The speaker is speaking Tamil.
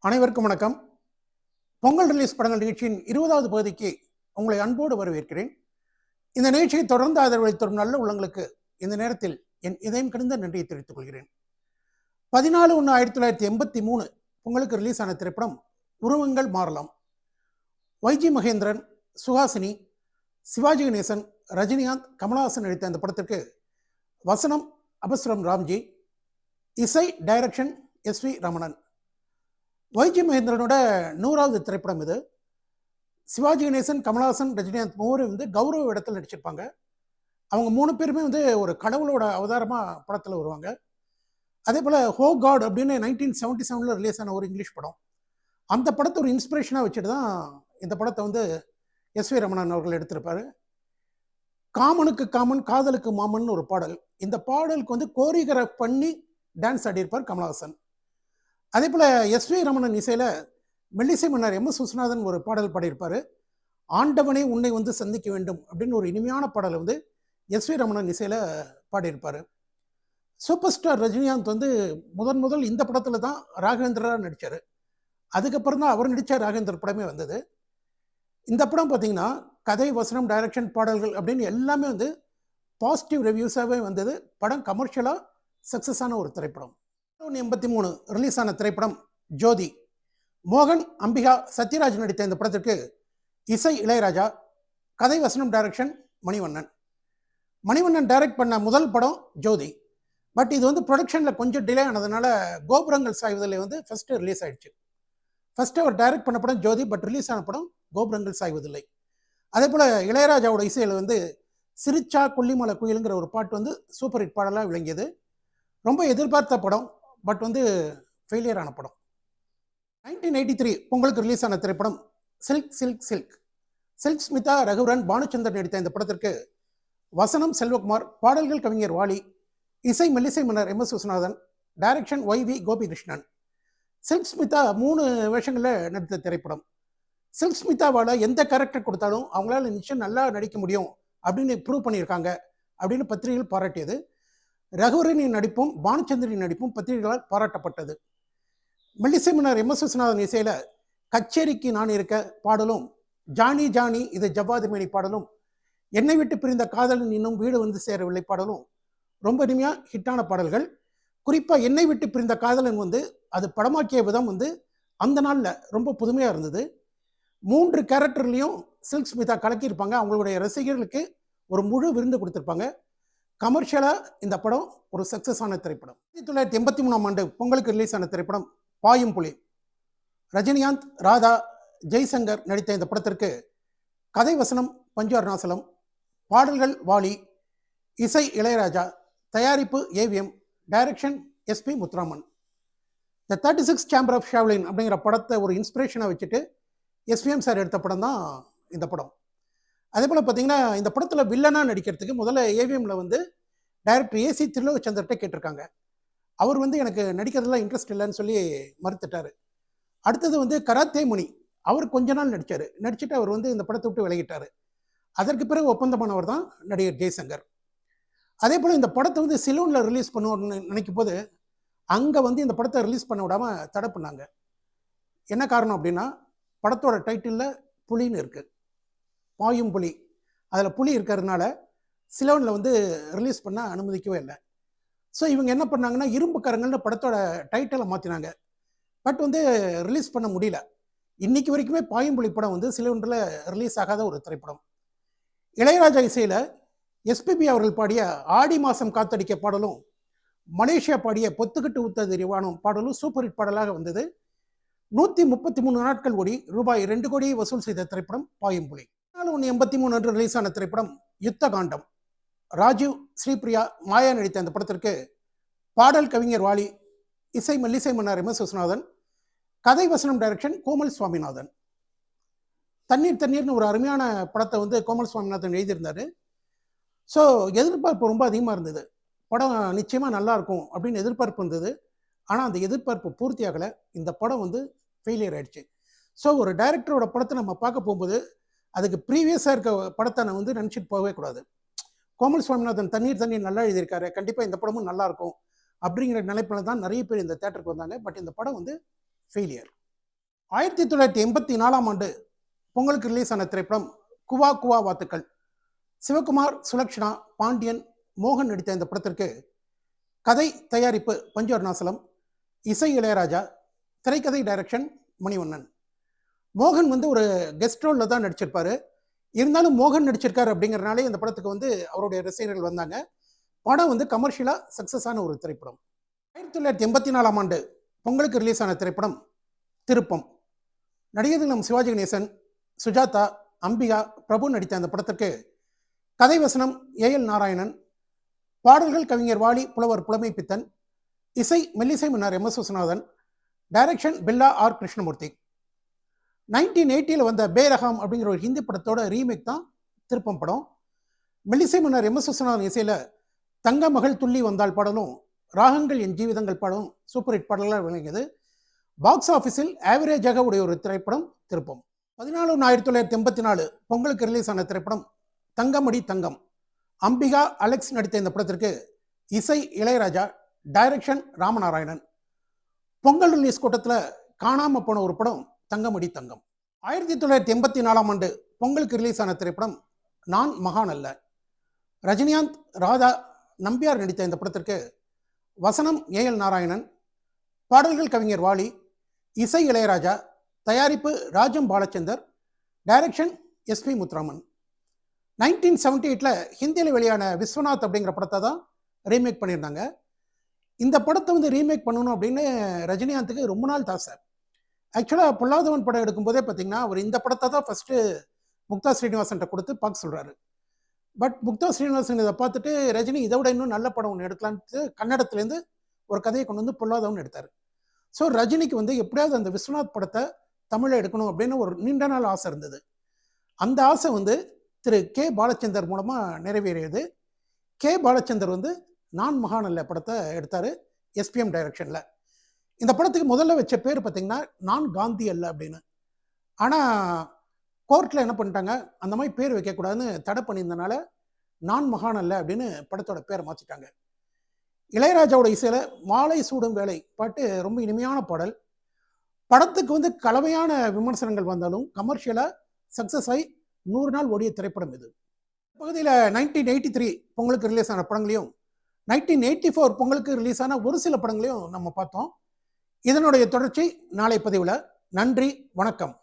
அனைவருக்கும் வணக்கம். பொங்கல் ரிலீஸ் படங்கள் நிகழ்ச்சியின் இருபதாவது பகுதிக்கு உங்களை அன்போடு வரவேற்கிறேன். இந்த நிகழ்ச்சியை தொடர்ந்து ஆதரவளித்து தரும் நல்ல உள்ளங்களுக்கு இந்த நேரத்தில் என் இதயம் கிடந்த நன்றியை தெரிவித்துக் கொள்கிறேன். பதினாலு ஒன்று ஆயிரத்தி தொள்ளாயிரத்தி எண்பத்தி மூணு பொங்கலுக்கு ரிலீஸ் ஆன திரைப்படம் உருவங்கள் மாறலாம். வைஜி மகேந்திரன் சுஹாசினி சிவாஜி கணேசன் ரஜினிகாந்த் கமலஹாசன் நடித்த அந்த படத்திற்கு வசனம் அபஸ்ரம் ராம்ஜி இசை direction S V Ramanan. YG மகேந்திரனோட நூறாவது திரைப்படம் இது. சிவாஜி கணேசன் கமலஹாசன் ரஜினிகாந்த் மூவரும் வந்து கௌரவ இடத்தில் நடிச்சிருப்பாங்க. அவங்க மூணு பேருமே வந்து ஒரு கடவுளோட அவதாரமாக படத்தில் வருவாங்க. அதே போல் ஹோ காட் அப்படின்னு நைன்டீன் செவன்ட்டி செவனில் ரிலீஸ் ஆன ஒரு இங்கிலீஷ் படம். அந்த படத்தை ஒரு இன்ஸ்பிரேஷனாக வச்சுட்டு தான் இந்த படத்தை வந்து எஸ் வி ரமணன் அவர்கள் எடுத்திருப்பார். காமனுக்கு காமன் காதலுக்கு மாமன் ஒரு பாடல். இந்த பாடலுக்கு வந்து கோரியோகிராஃப் பண்ணி டான்ஸ் ஆடியிருப்பார் கமலஹாசன். அதே போல் எஸ் வி ரமணன் இசையில் மெல்லிசை மன்னர் எம் எஸ் விஸ்வநாதன் ஒரு பாடல் பாடியிருப்பார். ஆண்டவனே உன்னை வந்து சந்திக்க வேண்டும் அப்படின்னு ஒரு இனிமையான பாடலை வந்து எஸ் வி ரமணன் இசையில் பாடியிருப்பார். சூப்பர் ஸ்டார் ரஜினிகாந்த் வந்து முதன் முதல் இந்த படத்தில் தான் ராகவேந்திரராக நடித்தார் அதுக்கப்புறம் தான் அவர் நடித்த ராகேந்திர படமே வந்தது. இந்த படம் பார்த்தீங்கன்னா கதை வசனம் டைரக்ஷன் பாடல்கள் அப்படின்னு எல்லாமே வந்து பாசிட்டிவ் ரிவ்யூஸாகவே வந்தது. படம் கமர்ஷியலாக சக்ஸஸான ஒரு திரைப்படம். ஒன்று எண்பத்தி மூணு ரிலீஸ் ஆன திரைப்படம் ஜோதி. மோகன் அம்பிகா சத்யராஜ் நடித்த இந்த படத்திற்கு இசை இளையராஜா கதை வசனம் டைரக்ஷன் மணிவண்ணன். மணிவண்ணன் டைரக்ட் பண்ண முதல் படம் ஜோதி. பட் இது வந்து ப்ரொடக்ஷனில் கொஞ்சம் டிலே ஆனதுனால கோபுரங்கள் சாய்வதில் வந்து ஃபஸ்ட்டு ரிலீஸ் ஆயிடுச்சு. ஃபஸ்ட்டு அவர் டைரக்ட் பண்ண படம் ஜோதி பட் ரிலீஸ் ஆன படம் கோபுரங்கள் சாய்வதில்லை. அதே போல் இளையராஜாவோட இசையில் வந்து சிரிச்சா கொல்லிமலை குயிலுங்கிற ஒரு பாட்டு வந்து சூப்பர் ஹிட் பாடலாக விளங்கியது. ரொம்ப எதிர்பார்த்த படம். பட் வந்து ஃபெயிலியர் ஆன படம். நைன்டீன் எயிட்டி த்ரீ பொங்கலுக்கு ரிலீஸ் ஆன திரைப்படம் Silk Silk Silk Silk Smitha Raghuvaran Bhanuchander நடித்த இந்த படத்திற்கு வசனம் செல்வகுமார் பாடல்கள் கவிஞர் வாலி இசை மெல்லிசை மன்னர் M S Viswanathan direction Y V Gopikrishnan. Silk Smitha மூணு வேஷங்களில் நடித்த திரைப்படம். சில்க் ஸ்மிதாவால் எந்த கேரக்டர் கொடுத்தாலும் அவங்களால நிச்சயம் நல்லா நடிக்க முடியும் அப்படின்னு ப்ரூவ் பண்ணியிருக்காங்க அப்படின்னு பத்திரிகைகள் பாராட்டியது. ரகுவரனின் நடிப்பும் பானுச்சந்திரின் நடிப்பும் பத்திரிகைகளால் பாராட்டப்பட்டது. மெல்லிசை மன்னர் எம் எஸ் விஸ்வநாதன் இசையில் கச்சேரிக்கு நான் இருக்க பாடலும் ஜானி ஜானி இது ஜவ்வாதுமேனி பாடலும் என்னை விட்டு பிரிந்த காதலன் இன்னும் வீடு வந்து சேரவில்லை பாடலும் ரொம்ப இனிமையாக ஹிட்டான பாடல்கள். குறிப்பாக என்னை விட்டு பிரிந்த காதலன் வந்து அது படமாக்கிய விதம் வந்து அந்த நாளில் ரொம்ப புதுமையாக இருந்தது. மூன்று கேரக்டர்லேயும் சில்க் ஸ்மிதா கலக்கியிருப்பாங்க. அவங்களுடைய ரசிகர்களுக்கு ஒரு முழு விருந்து கொடுத்துருப்பாங்க. கமர்ஷியலாக இந்த படம் ஒரு சக்ஸஸ் ஆன திரைப்படம். ஆயிரத்தி தொள்ளாயிரத்தி எண்பத்தி மூணாம் ஆண்டு பொங்கலுக்கு ரிலீஸ் ஆன திரைப்படம் பாயும் புலி. ரஜினிகாந்த் ராதா ஜெய்சங்கர் நடித்த இந்த படத்திற்கு கதை வசனம் பஞ்சு அருணாசலம் பாடல்கள் வாலி இசை இளையராஜா தயாரிப்பு AVM direction SP Muthuraman. The thirty six chamber of Shaolin அப்படிங்கிற படத்தை ஒரு இன்ஸ்பிரேஷனாக வச்சுட்டு எஸ்பிஎம் சார் எடுத்த படம் தான் இந்த படம். அதே போல் பார்த்தீங்கன்னா இந்த படத்தில் வில்லனாக நடிக்கிறதுக்கு முதல்ல ஏவிஎம்மில் வந்து டைரக்டர் ஏசி திருலோகச்சந்தர்கிட்ட கேட்டிருக்காங்க. அவர் வந்து எனக்கு நடிக்கிறதுலாம் இன்ட்ரெஸ்ட் இல்லைன்னு சொல்லி மறுத்துட்டார். அடுத்தது வந்து கராத்தே முனி. அவர் கொஞ்ச நாள் நடித்தார் நடிச்சுட்டு அவர் வந்து இந்த படத்தை விட்டு விலகிட்டார். அதற்கு பிறகு ஒப்பந்தமானவர் தான் நடிகர் ஜெய்சங்கர். அதே போல் இந்த படத்தை வந்து சிலோனில் ரிலீஸ் பண்ணுவோம்னு நினைக்கும் போது அங்கே வந்து இந்த படத்தை ரிலீஸ் பண்ண விடாமல் தடை பண்ணாங்க. என்ன காரணம் அப்படின்னா படத்தோட டைட்டிலில் புலின்னு இருக்குது பாயும் புலி. அதில் புலி இருக்கிறதுனால சிலோனில் வந்து ரிலீஸ் பண்ண அனுமதிக்கவே இல்லை. ஸோ இவங்க என்ன பண்ணாங்கன்னா இரும்பு கரங்கள்னு படத்தோட டைட்டிலை மாற்றினாங்க பட் வந்து ரிலீஸ் பண்ண முடியல. இன்னைக்கு வரைக்குமே பாயும்புலி படம் வந்து சிலோனில் ரிலீஸ் ஆகாத ஒரு திரைப்படம். இளையராஜா இசையில் எஸ்பிபி அவர்கள் பாடிய ஆடி மாதம் காத்தடிக்க பாடலும் மலேசியா பாடிய பொத்துக்கிட்டு ஊத்தது ரிவானம் பாடலும் சூப்பர் ஹிட் பாடலாக வந்தது. நூற்றி முப்பத்தி மூணு நாட்கள் ஓடி ரூபாய் ரெண்டு கோடியை வசூல் செய்த திரைப்படம் பாயும்புலி நாலு ஒன்று எண்பத்தி மூணு அன்று ரிலீஸ் ஆன திரைப்படம் யுத்த காண்டம் ராஜீவ் ஸ்ரீபிரியா மாயா நடித்த அந்த படத்திற்கு பாடல் கவிஞர் வாலி இசை மெல்லிசை மன்னர் எம் எஸ் விஸ்வநாதன் கதை வசனம் டைரக்ஷன் கோமல் சுவாமிநாதன். தண்ணீர் தண்ணீர்னு ஒரு அருமையான படத்தை வந்து கோமல் சுவாமிநாதன் எழுதியிருந்தார். ஸோ எதிர்பார்ப்பு ரொம்ப அதிகமாக இருந்தது. படம் நிச்சயமாக நல்லாயிருக்கும் அப்படின்னு எதிர்பார்ப்பு இருந்தது. ஆனால் அந்த எதிர்பார்ப்பு பூர்த்தி ஆகலை. இந்த படம் வந்து ஃபெயிலியர் ஆயிடுச்சு. ஸோ ஒரு டைரக்டரோட படத்தை நம்ம பார்க்க போகும்போது அதுக்கு ப்ரீவியஸாக இருக்க படத்தை நான் வந்து நினச்சிட்டு போகவே கூடாது. கோமல் சுவாமிநாதன் தண்ணீர் தண்ணீர் நல்லா எழுதியிருக்காரு. கண்டிப்பாக இந்த படமும் நல்லா இருக்கும் அப்படிங்கிற நிலைப்பில் தான் நிறைய பேர் இந்த தேட்டருக்கு வந்தாங்க. பட் இந்த படம் வந்து ஃபெயிலியர் ஆயிரத்தி தொள்ளாயிரத்தி எண்பத்தி நாலாம் ஆண்டு பொங்கலுக்கு ரிலீஸ் ஆன திரைப்படம் குவா குவா வாத்துக்கள். சிவகுமார் சுலக்ஷனா பாண்டியன் மோகன் நடித்த இந்த படத்திற்கு கதை தயாரிப்பு பஞ்சு அருணாசலம் இசை இளையராஜா திரைக்கதை டைரக்ஷன் மணிவண்ணன். மோகன் வந்து ஒரு கெஸ்ட் ரோலில் தான் நடிச்சிருப்பாரு. இருந்தாலும் மோகன் நடிச்சிருக்காரு அப்படிங்கிறனாலே இந்த படத்துக்கு வந்து அவருடைய ரசிகர்கள் வந்தாங்க. படம் வந்து கமர்ஷியலாக சக்ஸஸ் ஆன ஒரு திரைப்படம். ஆயிரத்தி தொள்ளாயிரத்தி எண்பத்தி நாலாம் ஆண்டு பொங்கலுக்கு ரிலீஸ் ஆன திரைப்படம் திருப்பம். நடிகர்கள் நம் சிவாஜி கணேசன் சுஜாதா அம்பிகா பிரபு நடித்த அந்த படத்திற்கு கதை வசனம் ஏஎல் நாராயணன் பாடல்கள் கவிஞர் வாலி புலவர் புலமை பித்தன் இசை மெல்லிசை மன்னர் M S Viswanathan direction Billa R Krishnamurthy. Nineteen எயிட்டியில் வந்த பேரகம் அப்படிங்கிற ஒரு ஹிந்தி படத்தோட ரீமேக் தான் திருப்பம் படம். மெல்லிசை மன்னர் எம் எஸ் விஸ்வநாதன் இசையில் தங்க மகள் துள்ளி வந்தால் பாடலும் ராகங்கள் என் ஜீவிதங்கள் படம் சூப்பர் ஹிட் பாடலாக விளங்கியது. பாக்ஸ் ஆஃபீஸில் ஆவரேஜாக உடைய ஒரு திரைப்படம் திருப்பம். பதினாலு ஒன்று ஆயிரத்தி தொள்ளாயிரத்தி எண்பத்தி நாலு பொங்கலுக்கு ரிலீஸ் ஆன திரைப்படம் தங்கமடி தங்கம். அம்பிகா அலெக்ஸ் நடித்த இந்த படத்திற்கு இசை இளையராஜா டைரக்ஷன் ராமநாராயணன். பொங்கல் ரிலீஸ் கூட்டத்தில் காணாமல் போன ஒரு படம் தங்கமடி தங்கம். ஆயிரத்தி தொள்ளாயிரத்தி எண்பத்தி நாலாம் ஆண்டு பொங்கலுக்கு ரிலீஸ் ஆன திரைப்படம் நான் மகான் அல்ல. ரஜினிகாந்த் ராதா நம்பியார் நடித்த இந்த படத்திற்கு வசனம் ஏஎல் நாராயணன் பாடல்கள் கவிஞர் வாலி இசை இளையராஜா தயாரிப்பு Rajam Balachander direction SP Muthuraman. Nineteen seventy எயிட்டில் ஹிந்தியில் வெளியான விஸ்வநாத் அப்படிங்கிற படத்தை தான் ரீமேக் பண்ணியிருந்தாங்க. இந்த படத்தை வந்து ரீமேக் பண்ணணும் அப்படின்னு ரஜினிகாந்துக்கு ரொம்ப நாள் தாசை. ஆக்சுவலாக பொல்லாதவன் படம் எடுக்கும்போதே பார்த்தீங்கன்னா அவர் இந்த படத்தை தான் ஃபஸ்ட்டு முக்தா ஸ்ரீனிவாசன்ட்ட கொடுத்து பார்க்க சொல்கிறாரு பட் முக்தா ஸ்ரீனிவாசன் இதை பார்த்துட்டு ரஜினி இதை விட இன்னும் நல்ல படம் ஒன்று எடுக்கலான்ட்டு கன்னடத்துலேருந்து ஒரு கதையை கொண்டு வந்து பொல்லாதவன் எடுத்தார். ஸோ ரஜினிக்கு வந்து எப்படியாவது அந்த விஸ்வநாத் படத்தை தமிழில் எடுக்கணும் அப்படின்னு ஒரு நீண்ட நாள் ஆசை இருந்தது. அந்த ஆசை வந்து திரு கே. பாலச்சந்தர் மூலமாக நிறைவேறியது. கே. பாலச்சந்தர் வந்து நான் மகாநல்ல படத்தை எடுத்தார் எஸ்பிஎம் டைரக்ஷனில். இந்த படத்துக்கு முதல்ல வச்ச பேர் பார்த்தீங்கன்னா நான் காந்தி அல்ல அப்படின்னு. ஆனால் கோர்ட்டில் என்ன பண்ணிட்டாங்க அந்த மாதிரி பேர் வைக்கக்கூடாதுன்னு தடை பண்ணியிருந்தனால நான் மகான் அல்ல அப்படின்னு படத்தோட பேரை மாற்றிட்டாங்க இளையராஜாவோட இசையில் மாலை சூடும் வேலை பாட்டு ரொம்ப இனிமையான பாடல். படத்துக்கு வந்து கலவையான விமர்சனங்கள் வந்தாலும் கமர்ஷியலாக சக்ஸஸ் ஆகி நூறு நாள் ஓடிய திரைப்படம் இது. பகுதியில் நைன்டீன் எயிட்டி த்ரீ பொங்கலுக்கு ரிலீஸ் ஆன படங்களையும் நைன்டீன் எயிட்டி ஃபோர் பொங்கலுக்கு ரிலீஸ் ஆன ஒரு சில படங்களையும் நம்ம பார்த்தோம். இதனுடைய தொடர்ச்சி நாளை பதிவில். நன்றி வணக்கம்.